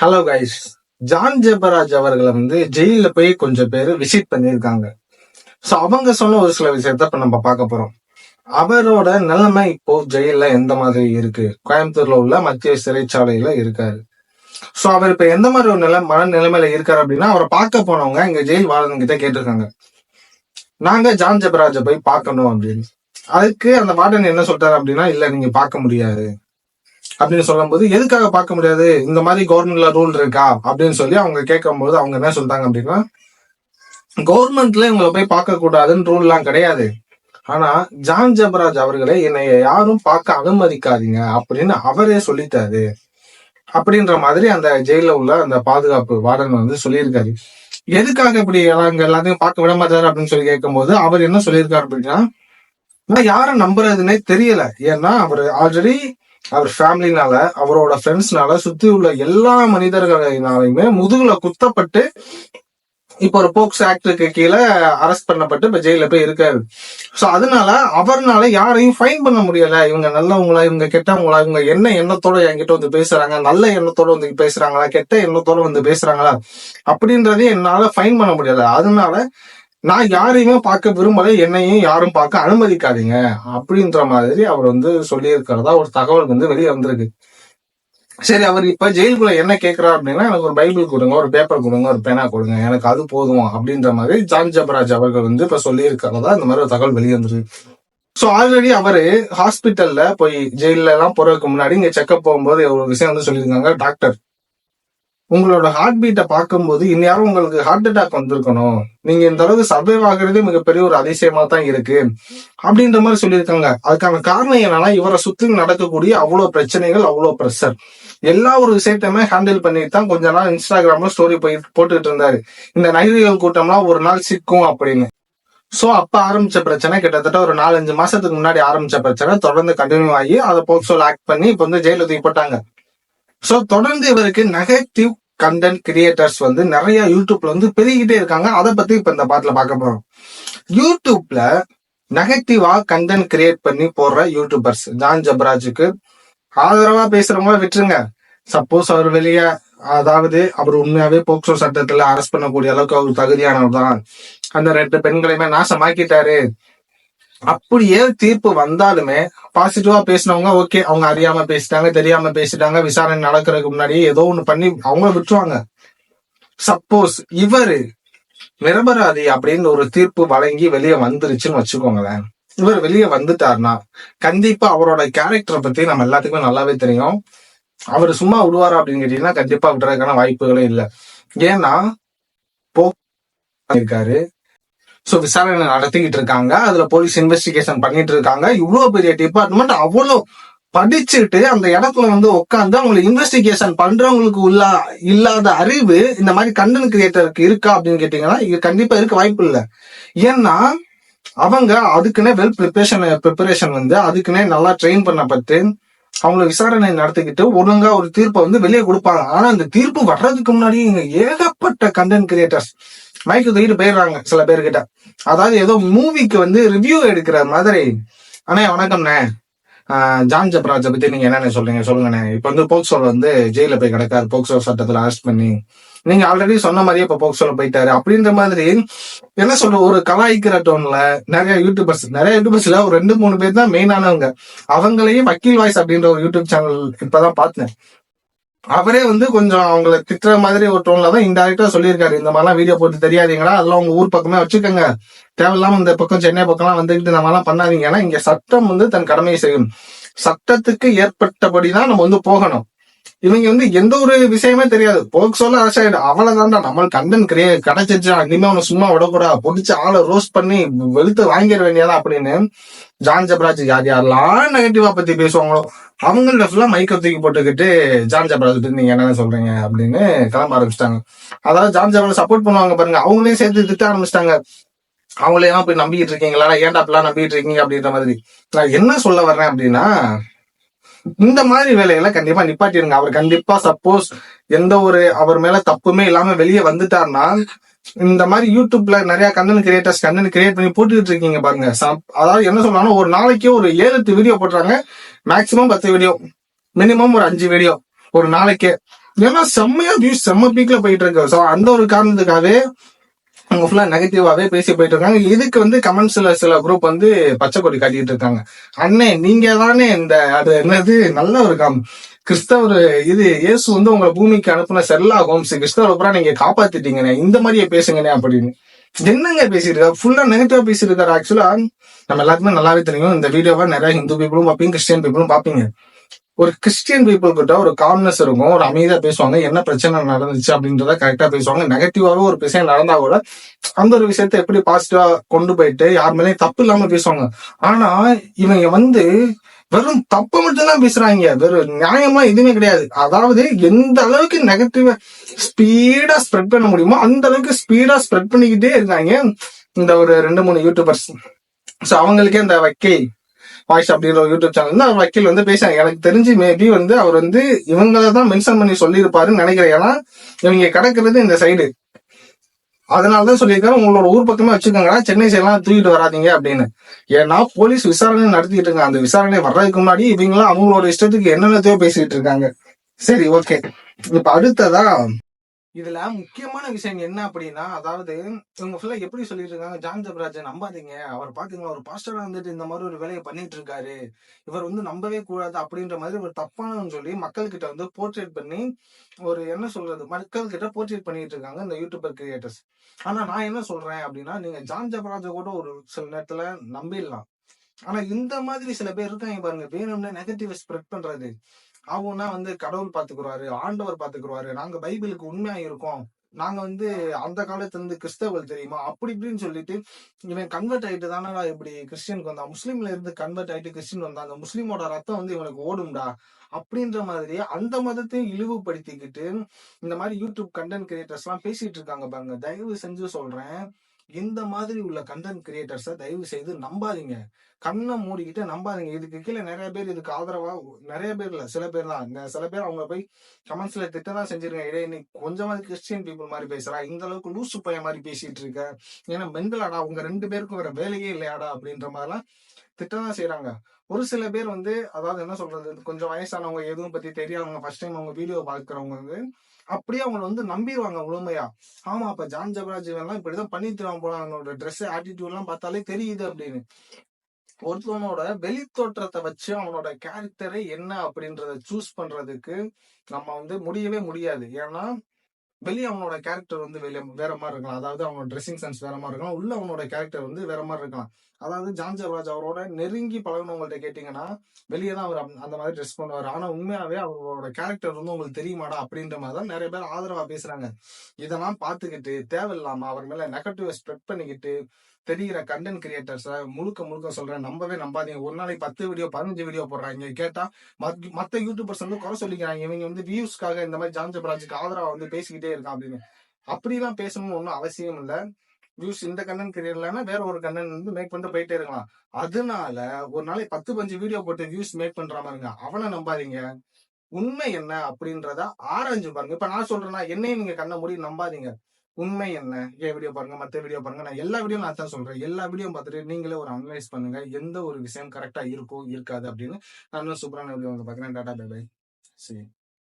Hello guys John Jebaraj அவர்களை வந்து ஜெயில போய் கொஞ்சம் பேர் விசிட் பண்ணியிருக்காங்க. ஸோ அவங்க சொன்ன ஒரு சில விஷயத்த இப்ப நம்ம பார்க்க போறோம். அவரோட நிலைமை இப்போ ஜெயில எந்த மாதிரி இருக்கு? கோயம்புத்தூர்ல உள்ள மத்திய சிறைச்சாலையில இருக்காரு. ஸோ அவர் இப்ப எந்த மாதிரி ஒரு நிலை மன நிலைமையில இருக்காரு அப்படின்னா அவரை பார்க்க போனவங்க இங்க ஜெயில் வாழ்ந்துகிட்ட கிட்ட கேட்டிருக்காங்க. நாங்க ஜான் ஜெபராஜை போய் பார்க்கணும் அப்படின்னு. அதுக்கு அந்த வார்டன் என்ன சொல்றாரு அப்படின்னா இல்ல நீங்க பார்க்க முடியாது. அப்படின்னு சொல்லும்போது எதுக்காக பார்க்க முடியாது? இந்த மாதிரி கவர்மெண்ட்ல ரூல் இருக்கா? அப்படின்னு சொல்லி அவங்க கேட்கும்போது அவங்க என்ன சொல்றாங்க அப்படின்னா கவர்மெண்ட்ல இவங்களை போய் பார்க்க கூடாதுன்னு ரூல் எல்லாம் கிடையாது. ஆனா ஜான் ஜபராஜ் அவர்களை என்னை யாரும் பார்க்க அனுமதிக்காதீங்க அப்படின்னு அவரே சொல்லிட்டாரு. அப்படின்ற மாதிரி அந்த ஜெயில உள்ள அந்த பாதுகாப்பு வார்டன் வந்து சொல்லியிருக்காரு. எதுக்காக இப்படி எல்லாம் எல்லாத்தையும் பார்க்க விட மாட்டாரு? அப்படின்னு சொல்லி கேட்கும்போது அவர் என்ன சொல்லியிருக்காரு அப்படின்னா நான் யாரை நம்புறதுன்னே தெரியல. ஏன்னா அவர் ஆல்ரெடி அவர் ஃபேமிலினால அவரோட ஃப்ரெண்ட்ஸ்னால சுத்தி உள்ள எல்லா மனிதர்களினாலையுமே முதுகுல குத்தப்பட்டு இப்ப ஒரு போக்ஸ் ஆக்டுக்கு கீழே அரெஸ்ட் பண்ணப்பட்டு இப்ப ஜெயில போய் இருக்காரு. சோ அதனால அவர்னால யாரையும் ஃபைன் பண்ண முடியல. இவங்க நல்லவங்களா இவங்க கெட்டவங்களா இவங்க என்ன எண்ணத்தோட என்கிட்ட வந்து பேசுறாங்க நல்ல எண்ணத்தோட வந்து பேசுறாங்களா கெட்ட எண்ணத்தோட வந்து பேசுறாங்களா அப்படின்றதே என்னால ஃபைன் பண்ண முடியல. அதனால நான் யாரையுமே பார்க்க விரும்பல என்னையும் யாரும் பார்க்க அனுமதிக்காதீங்க அப்படின்ற மாதிரி அவர் வந்து சொல்லியிருக்கிறதா ஒரு தகவல் வந்து வெளியே வந்திருக்கு. சரி அவர் இப்ப ஜெயிலுக்குள்ள என்ன கேட்கிறார் அப்படின்னா எனக்கு ஒரு பைபிள் கொடுங்க ஒரு பேப்பர் கொடுங்க ஒரு பேனா கொடுங்க எனக்கு அது போதும் அப்படின்ற மாதிரி ஜான் ஜபராஜ் அவர்கள் வந்து இப்ப சொல்லியிருக்கிறதா இந்த மாதிரி ஒரு தகவல் வெளியே வந்திருக்கு. ஸோ ஆல்ரெடி அவரு ஹாஸ்பிட்டல்ல போய் ஜெயில எல்லாம் போறதுக்கு முன்னாடி இங்க செக்அப் போகும்போது ஒரு விஷயம் வந்து சொல்லியிருக்காங்க டாக்டர் உங்களோட ஹார்ட் பீட்டை பார்க்கும்போது இந்நேரம் உங்களுக்கு ஹார்ட் அட்டாக் வந்திருக்கணும். நீங்க இந்த அளவுக்கு சர்வைவ் ஆகுறதே மிகப்பெரிய ஒரு அதிசயமா தான் இருக்கு. அப்படின்ற மாதிரி சொல்லியிருக்காங்க. அதுக்கான காரணம் என்னன்னா இவரை சுத்தி நடக்கக்கூடிய அவ்வளவு பிரச்சனைகள் அவ்வளவு ப்ரெஷர் எல்லா ஒரு விஷயத்தையுமே ஹேண்டில் பண்ணிட்டு தான் கொஞ்ச நாள் இன்ஸ்டாகிராம்ல ஸ்டோரி போய் போட்டுட்டு இருந்தாரு. இந்த நைதிகள் கூட்டம்லாம் ஒரு நாள் சிக்கும் அப்படின்னு. சோ அப்ப ஆரம்பிச்ச பிரச்சனை கிட்டத்தட்ட ஒரு நாலஞ்சு மாசத்துக்கு முன்னாடி ஆரம்பிச்ச பிரச்சனை. தொடர்ந்து கண்டினியூ ஆகி அதை போக்சோல் ஆக்ட் பண்ணி இப்ப வந்து ஜெயிலில் தூக்கி போட்டாங்க. சோ தொடர்ந்து இவருக்கு நெகட்டிவ் கண்டென்ட் கிரியேட்டர்ஸ் வந்து நிறைய யூடியூப்ல வந்து பெருகிட்டே இருக்காங்க. அதை பத்தி இப்ப இந்த பாட்டுல பார்க்க போறோம். யூடியூப்ல நெகட்டிவா கண்டென்ட் கிரியேட் பண்ணி போடுற யூடியூபர்ஸ் ஜான் ஜப்ராஜுக்கு ஆதரவா பேசுறவங்க விட்டுருங்க. சப்போஸ் அவர் வெளியே அதாவது அவர் உண்மையாவே போக்சோ சட்டத்துல அரெஸ்ட் பண்ணக்கூடிய அளவுக்கு அவர் தகுதியானவர் தான். அந்த ரெண்டு பெண்களையுமே நாசமாக்கிட்டாரு. அப்படியே தீர்ப்பு வந்தாலுமே பாசிட்டிவா பேசினவங்க ஓகே அவங்க அறியாம பேசிட்டாங்க தெரியாம பேசிட்டாங்க விசாரணை நடக்கிறதுக்கு முன்னாடி ஏதோ ஒண்ணு பண்ணி அவங்கள விட்டுருவாங்க. சப்போஸ் இவரு நிரபராதி அப்படின்னு ஒரு தீர்ப்பு வழங்கி வெளியே வந்துருச்சுன்னு வச்சுக்கோங்களேன். இவர் வெளியே வந்துட்டாருன்னா கண்டிப்பா அவரோட கேரக்டரை பத்தி நம்ம எல்லாத்துக்குமே நல்லாவே தெரியும். அவர் சும்மா விடுவாரா அப்படின்னு கேட்டீங்கன்னா கண்டிப்பா விடுறதுக்கான வாய்ப்புகளே இல்லை. ஏன்னா போ இருக்காரு. ஸோ விசாரணை நடத்திக்கிட்டு இருக்காங்க. அதுல போலீஸ் இன்வெஸ்டிகேஷன் பண்ணிட்டு இருக்காங்க. இவ்வளவு பெரிய டிபார்ட்மெண்ட் அவ்வளவு படிச்சுட்டு அந்த இடத்துல வந்து உட்காந்து அவங்களை இன்வெஸ்டிகேஷன் பண்றவங்களுக்கு உள்ள இல்லாத அறிவு இந்த மாதிரி கண்டென்ட் கிரியேட்டருக்கு இருக்கா அப்படின்னு கேட்டீங்கன்னா இது கண்டிப்பா இருக்க வாய்ப்பு இல்லை. ஏன்னா அவங்க அதுக்குன்னே வெல் ப்ரிப்பரேஷன் ப்ரிப்பரேஷன் வந்து அதுக்குன்னே நல்லா ட்ரெயின் பண்ணப்பட்டு அவங்கள விசாரணை நடத்திக்கிட்டு ஒழுங்கா ஒரு தீர்ப்பை வந்து வெளியே கொடுப்பாங்க. ஆனா அந்த தீர்ப்பு வர்றதுக்கு முன்னாடி இங்க ஏகப்பட்ட கண்டென்ட் கிரியேட்டர்ஸ் மைக்கு தூக்கிட்டு போயிடுறாங்க சில பேர்கிட்ட. அதாவது ஏதோ மூவிக்கு வந்து ரிவ்யூ எடுக்கிற மாதிரி. அண்ணே வணக்கம்ண்ணே. ஆஹ் ஜான் ஜப்ராஜை பத்தி நீங்க என்னென்ன சொல்றீங்க? சொல்லுங்கண்ணே. இப்ப வந்து போக்சோ வந்து ஜெயில போய் கிடக்காரு. போக்சோ சட்டத்துல அரெஸ்ட் பண்ணி. நீங்க ஆல்ரெடி சொன்ன மாதிரியே இப்ப போக்சோல போயிட்டாரு. அப்படின்ற மாதிரி என்ன சொல்ற ஒரு கலாய்க்கிற டோன்ல நிறைய யூடியூபர்ஸ் நிறைய யூடியூபர்ஸ்ல ஒரு ரெண்டு மூணு பேர் தான் மெயினானவங்க அவங்களையும் வக்கீல் வாய்ஸ் அப்படின்ற ஒரு யூடியூப் சேனல் இப்பதான் பார்த்தேன். அவரே வந்து கொஞ்சம் அவங்கள திட்டுற மாதிரி ஒரு டோன்ல தான் இன்டெரக்டா சொல்லியிருக்காரு. இந்த மாதிரிலாம் வீடியோ போட்டு தெரியாதீங்களா அதெல்லாம் உங்க ஊர் பக்கமே வச்சுக்கோங்க. தேவையில்லாம இந்த பக்கம் சென்னை பக்கம்லாம் வந்துகிட்டு இந்த மாதிரிலாம் பண்ணாதீங்க. ஏன்னா இங்க சட்டம் வந்து தன் கடமையை செய்யும். சட்டத்துக்கு ஏற்பட்டபடிதான் நம்ம வந்து போகணும். இவங்க வந்து எந்த ஒரு விஷயமே தெரியாது. போக்சோல அரசு ஆயிடும் அவ்வளவுதான்டா நம்ம கண்டன் கிரியே கிடைச்சிருச்சா? இனிமே அவனை சும்மா விடக்கூடாது பொடிச்சு ஆளை ரோஸ்ட் பண்ணி வெளுத்து வாங்கிட வேண்டியதா அப்படின்னு ஜான் ஜபராஜ் யார் யாரெல்லாம் நெகட்டிவா பத்தி பேசுவாங்களோ அவங்கள்ட்ட ஃபுல்லா மைக்க தூக்கி போட்டுக்கிட்டு ஜான் ஜபராஜ் பத்தி நீங்க என்ன சொல்றீங்க? அப்படின்னு கிளம்ப ஆரம்பிச்சிட்டாங்க. அதாவது ஜான் ஜபராஜ் சப்போர்ட் பண்ணுவாங்க பாருங்க. அவங்களையும் சேர்த்து திட்ட ஆரம்பிச்சிட்டாங்க. எல்லாம் போய் நம்பிக்கிட்டு இருக்கீங்களா ஏன்டா அப்படிலாம் நம்பிட்டு இருக்கீங்க அப்படின்ற மாதிரி. நான் என்ன சொல்ல வர்றேன் அப்படின்னா இந்த மாதிரி வேலையெல்லாம் கண்டிப்பா நிப்பாட்டிருங்க அவர் கண்டிப்பா சப்போஸ் எந்த ஒரு அவர் மேல தப்புமே இல்லாம வெளியே வந்துட்டாருன்னா இந்த மாதிரி யூடியூப்ல நிறைய கண்டென்ட் கிரியேட்டர்ஸ் கண்டென்ட் கிரியேட் பண்ணி போட்டுக்கிட்டு இருக்கீங்க பாருங்க. அதாவது என்ன சொல்றாங்கன்னா ஒரு நாளைக்கு ஒரு ஏழு எட்டு வீடியோ போடுறாங்க மேக்சிமம் பத்து வீடியோ மினிமம் ஒரு அஞ்சு வீடியோ ஒரு நாளைக்கு. ஏன்னா செம்மையா வியூஸ் செம்ம பீக்ல போயிட்டு இருக்கு. சோ அந்த ஒரு காரணத்துக்காகவே அவங்க ஃபுல்லா நெகட்டிவாவே பேசி போயிட்டு இருக்காங்க. இதுக்கு வந்து கமெண்ட்ஸ்ல சில குரூப் வந்து பச்சை கொடி காட்டிட்டு இருக்காங்க. அண்ணே நீங்க தானே இந்த அது என்னது? நல்ல ஒரு கம். கிறிஸ்தவர் இது இயேசு வந்து உங்களை பூமிக்கு அனுப்புன செல்லா ஹோம்ஸ் கிறிஸ்தவர் அப்புறம் நீங்க காப்பாத்திட்டீங்கண்ணே. இந்த மாதிரியே பேசுங்கண்ணே அப்படின்னு. என்னங்க பேசியிருக்காரு ஃபுல்லா நெகட்டிவா பேசியிருக்காரு ஆக்சுவலா நம்ம எல்லாருக்குமே நல்லாவே தெரியும். இந்த வீடியோவை நிறைய ஹிந்து பீப்புளும் பார்ப்பீங்க கிறிஸ்டியன் பீப்புளும் பார்ப்பீங்க. ஒரு கிறிஸ்டியன் பீப்புள் கிட்ட ஒரு காம்னஸ் இருக்கும் ஒரு அமைதியா பேசுவாங்க என்ன பிரச்சனை நடந்துச்சு அப்படின்றத கரெக்டா பேசுவாங்க. நெகட்டிவாவே ஒரு விஷயம் நடந்தா கூட அந்த ஒரு விஷயத்த எப்படி பாசிட்டிவா கொண்டு போயிட்டு யார் மேலேயும் தப்பு இல்லாம பேசுவாங்க. ஆனா இவங்க வந்து வெறும் தப்பு மட்டும்தான் பேசுறாங்க. வெறும் நியாயமா எதுவுமே கிடையாது. அதாவது எந்த அளவுக்கு நெகட்டிவ் ஸ்பீடா ஸ்ப்ரெட் பண்ண முடியுமோ அந்த அளவுக்கு ஸ்பீடா ஸ்ப்ரெட் பண்ணிக்கிட்டே இருக்காங்க இந்த ஒரு ரெண்டு மூணு யூடியூபர்ஸ் சோ அவங்களுக்கே இந்த வக்கீல் வாய்ஸ் அப்படின்ற ஒரு யூடியூப் சேனல் வந்து அவர் வக்கீல் வந்து பேசுறாங்க. எனக்கு தெரிஞ்சு மேபி வந்து அவர் வந்து இவங்கள தான் மென்ஷன் பண்ணி சொல்லியிருப்பாருன்னு நினைக்கிறேன். ஏன்னா இவங்க கிடக்கிறது இந்த சைடு அதனாலதான் சொல்லியிருக்காரு. உங்களோட ஊர் பக்கமே வச்சுக்கோங்கடா. சென்னை சைட்லாம் தூக்கிட்டு வராதீங்க அப்படின்னு. ஏன்னா போலீஸ் விசாரணை நடத்திட்டு இருக்காங்க. அந்த விசாரணை வர்றதுக்கு முன்னாடி இவங்களாம் அவங்களோட இஷ்டத்துக்கு என்னென்னத்தையோ பேசிட்டு இருக்காங்க. சரி ஓகே இப்ப அடுத்ததா இதுல முக்கியமான விஷயம் என்ன அப்படின்னா அதாவது இவங்க ஃபுல்லா எப்படி சொல்லிட்டு இருக்காங்க ஜான் ஜபராஜன் நம்பாதீங்க. அவர் பாத்தீங்களா? ஒரு பாஸ்டரா வந்துட்டு இந்த மாதிரி ஒரு வேலையை பண்ணிட்டு இருக்காரு. இவர் வந்து நம்பவே கூடாது அப்படின்ற மாதிரி ஒரு தப்பானன்னு சொல்லி மக்கள்கிட்ட வந்து போர்ட்ரேட் பண்ணி ஒரு என்ன சொல்றது மக்கள் கிட்ட போர்ட்ரேட் பண்ணிட்டு இருக்காங்க இந்த யூடியூபர் கிரியேட்டர்ஸ் ஆனா நான் என்ன சொல்றேன் அப்படின்னா நீங்க ஜான் ஜபராஜ கூட ஒரு சில நேரத்துல நம்பிடலாம். ஆனா இந்த மாதிரி சில பேர் இருக்காங்க பாருங்க வேணும்னு நெகட்டிவ் ஸ்ப்ரெட் பண்றது. அவங்கன்னா வந்து கடவுள் பாத்துக்குருவாரு ஆண்டவர் பாத்துக்குருவாரு. நாங்க பைபிளுக்கு உண்மையா இருக்கோம். நாங்க வந்து அந்த காலத்துல இருந்து கிறிஸ்தவர்கள் தெரியுமா? அப்படி இப்படின்னு சொல்லிட்டு இவன் கன்வெர்ட் ஆயிட்டு தானடா இப்படி கிறிஸ்டியனுக்கு வந்தான். முஸ்லீம்ல இருந்து கன்வெர்ட் ஆயிட்டு கிறிஸ்டின் வந்தான். அந்த முஸ்லீமோட ரத்தம் வந்து இவனுக்கு ஓடும்டா. அப்படின்ற மாதிரி அந்த மதத்தையும் இழிவுபடுத்திக்கிட்டு இந்த மாதிரி யூடியூப் கண்டென்ட் கிரியேட்டர்ஸ் எல்லாம் பேசிட்டு இருக்காங்க பாருங்க. தயவு செஞ்சு சொல்றேன். இந்த மாதிரி உள்ள கண்டென்ட் கிரியேட்டர்ஸை தயவு செய்து நம்பாதீங்க. கண்ணை மூடிக்கிட்டு நம்பாதீங்க. இதுக்கு கீழே நிறைய பேர் இதுக்கு ஆதரவா நிறைய பேர் இல்ல. சில பேர் தான். சில பேர் அவங்க போய் கமெண்ட்ஸ்ல திட்டம் தான் செஞ்சிருக்காங்க. இடையே இன்னைக்கு கொஞ்சமாவது கிறிஸ்டியன் பீப்புள் மாதிரி பேசுறா. இந்த அளவுக்கு லூசு பையன் மாதிரி பேசிட்டு இருக்க. ஏன்னா மெண்டலாடா உங்க ரெண்டு பேருக்கும் வேற வேலையே இல்லையாடா. அப்படின்ற மாதிரிலாம் திட்டம் தான் செய்யறாங்க ஒரு சில பேர் வந்து அதாவது என்ன சொல்றது? கொஞ்சம் வயசானவங்க எதுவும் பத்தி தெரியாதவங்க ஃபர்ஸ்ட் டைம் அவங்க வீடியோ பாக்குறவங்க வந்து அப்படியே அவங்க வந்து நம்பிடுவாங்க முழுமையா. ஆமா அப்ப ஜான் ஜபராஜ் எல்லாம் இப்படிதான் பண்ணி தருவாங்க போல அவனோட ட்ரெஸ் ஆட்டிடியூட் எல்லாம் பார்த்தாலே தெரியுது அப்படின்னு. ஒருத்தவனோட வெளி தோற்றத்தை வச்சு அவனோட கேரக்டரை என்ன அப்படின்றத சூஸ் பண்றதுக்கு நம்ம வந்து முடியவே முடியாது. ஏன்னா வெளியே அவனோட கேரக்டர் வந்து வெளியே வேற மாதிரி இருக்கலாம். அதாவது அவனோட ட்ரெஸ்ஸிங் சென்ஸ் வேற மாதிரி இருக்கலாம். உள்ள அவனோட கேரக்டர் வந்து வேற மாதிரி இருக்கலாம். அதாவது ஜான்ஜவராஜ் அவரோட நெருங்கி பழகினவங்கள்ட்ட கேட்டீங்கன்னா வெளியே தான் அவர் அந்த மாதிரி ட்ரெஸ் பண்ணுவார். ஆனா உண்மையாவே அவரோட கேரக்டர் வந்து உங்களுக்கு தெரியுமாடா அப்படின்ற மாதிரி தான் நிறைய பேர் ஆதரவா பேசுறாங்க. இதெல்லாம் பார்த்துக்கிட்டு தேவையில்லாம அவர் மேல நெகட்டிவ் ஸ்ப்ரெட் பண்ணிக்கிட்டு தெரிகிற கண்டென்ட் கிரியேட்டர்ஸ முழுக்க முழுக்க சொல்றேன் நம்பவே நம்பாதீங்க. ஒரு நாளைக்கு பத்து வீடியோ பதினஞ்சு வீடியோ போடுறாங்க. கேட்டா மத்த யூடியூபர்ஸ் வந்து குறை சொல்லிக்கிறாங்க. இவங்க வந்து வியூஸ்க்காக இந்த மாதிரி ஜான்ஜ பிராஜுக்கு ஆதரவா வந்து பேசிக்கிட்டே இருக்கான் அப்படின்னு. அப்படிலாம் பேசணும்னு ஒன்றும் அவசியம் இல்லை. வியூஸ் இந்த கண்டென்ட் கிரியேட்லன்னா வேற ஒரு கண்டென்ட் வந்து மேக் பண்ணிட்டு போயிட்டே இருக்கலாம். அதனால ஒரு நாளைக்கு பத்து பஞ்சு வீடியோ போட்டு வியூஸ் மேக் பண்ற மாதிரிங்க அவனை நம்பாதீங்க. உண்மை என்ன அப்படின்றத ஆராய்ஞ்சு பாருங்க. இப்ப நான் சொல்றேன்னா என்னையும் நீங்க கண்ண முடியும் நம்பாதீங்க. உண்மை என்ன? ஏன் வீடியோ பாருங்க மத்த வீடியோ பாருங்க நான் எல்லா வீடியோ நான் தான் சொல்றேன். எல்லா வீடியோ பார்த்துட்டு நீங்களே ஒரு அனலைஸ் பண்ணுங்க. எந்த ஒரு விஷயம் கரெக்டா இருக்கும் இருக்காது அப்படின்னு நான் சூப்பரான வீடியோ வந்து பாக்குறேன் டாடா பை பை சரி.